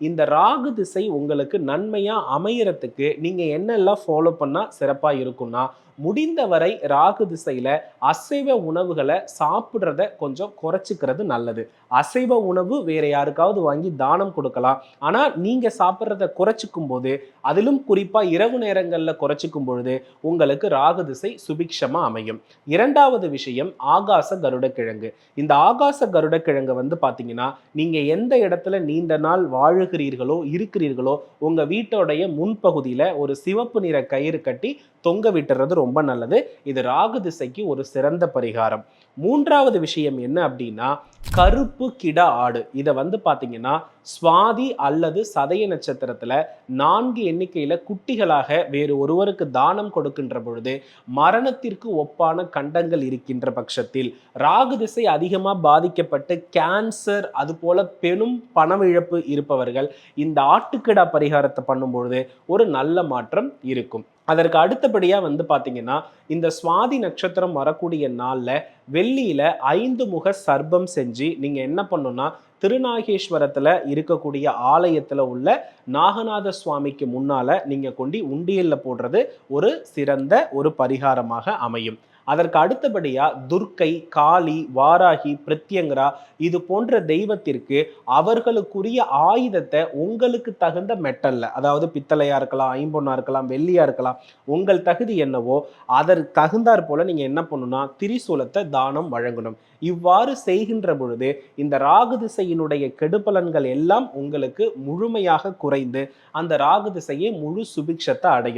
இந்த ராகு திசை உங்களுக்கு நன்மையாக அமையறதுக்கு நீங்கள் என்னெல்லாம் ஃபாலோ பண்ணால் சிறப்பாக இருக்கும்னா முடிந்தவரை ராகு திசையில அசைவ உணவுகளை சாப்பிட்றத கொஞ்சம் குறைச்சிக்கிறது நல்லது. அசைவ உணவு வேற யாருக்காவது வாங்கி தானம் கொடுக்கலாம். ஆனா நீங்க சாப்பிட்றத குறைச்சிக்கும் போது அதிலும் குறிப்பா இரவு நேரங்களில் குறைச்சிக்கும் பொழுது உங்களுக்கு ராகு திசை சுபிக்ஷமா அமையும். இரண்டாவது விஷயம் ஆகாச கருடக்கிழங்கு. இந்த ஆகாச கருடக்கிழங்கு வந்து பாத்தீங்கன்னா நீங்க எந்த இடத்துல நீண்ட நாள் வாழுகிறீர்களோ இருக்கிறீர்களோ உங்க வீட்டோடைய முன்பகுதியில ஒரு சிவப்பு நிற கயிறு கட்டி தொங்க விட்டுறது ரொம்ப ரொம்ப நல்லது. இது ராகு திசைக்கு ஒரு சிறந்த பரிகாரம். மூன்றாவது விஷயம் என்ன அப்படின்னா கருப்பு கிட ஆடு. இதை வந்து பார்த்தீங்கன்னா சுவாதி அல்லது சதய நட்சத்திரத்தில் நான்கு எண்ணிக்கையில் குட்டிகளாக வேறு ஒருவருக்கு தானம் கொடுக்கின்ற பொழுது மரணத்திற்கு ஒப்பான கண்டங்கள் இருக்கின்ற பட்சத்தில் ராகு திசை அதிகமாக பாதிக்கப்பட்டு கேன்சர் அது போல பெரும் பணமிழப்பு இருப்பவர்கள் இந்த ஆட்டுக்கிடா பரிகாரத்தை பண்ணும்பொழுது ஒரு நல்ல மாற்றம் இருக்கும். அதற்கு அடுத்தபடியாக வந்து பார்த்தீங்கன்னா இந்த சுவாதி நட்சத்திரம் வரக்கூடிய நாளில் வெள்ளியில ஐந்து முக சர்பம் செஞ்சு நீங்க என்ன பண்ணணும்னா திருநாகேஸ்வரத்துல இருக்கக்கூடிய ஆலயத்துல உள்ள நாகநாத சுவாமிக்கு முன்னால நீங்க கொண்டு உண்டியல்ல போடுறது ஒரு சிறந்த ஒரு பரிகாரமாக அமையும். அதற்கு அடுத்தபடியாக துர்க்கை காளி வாராகி பிரத்யங்கரா இது போன்ற தெய்வத்திற்கு அவர்களுக்குரிய ஆயுதத்தை உங்களுக்கு தகுந்த மெட்டல்ல அதாவது பித்தளையாக இருக்கலாம் ஐம்பொன்னா இருக்கலாம் வெள்ளியாக இருக்கலாம் உங்கள் தகுதி என்னவோ அதற்கு தகுந்தாற் போல் நீங்கள் என்ன பண்ணணும்னா திரிசூலத்தை தானம் வழங்கணும். இவ்வாறு செய்கின்ற பொழுது இந்த ராகு திசையினுடைய கெடுபலன்கள் எல்லாம் உங்களுக்கு முழுமையாக குறைந்து அந்த ராகு திசையே முழு சுபிக்ஷத்தை அடையும்.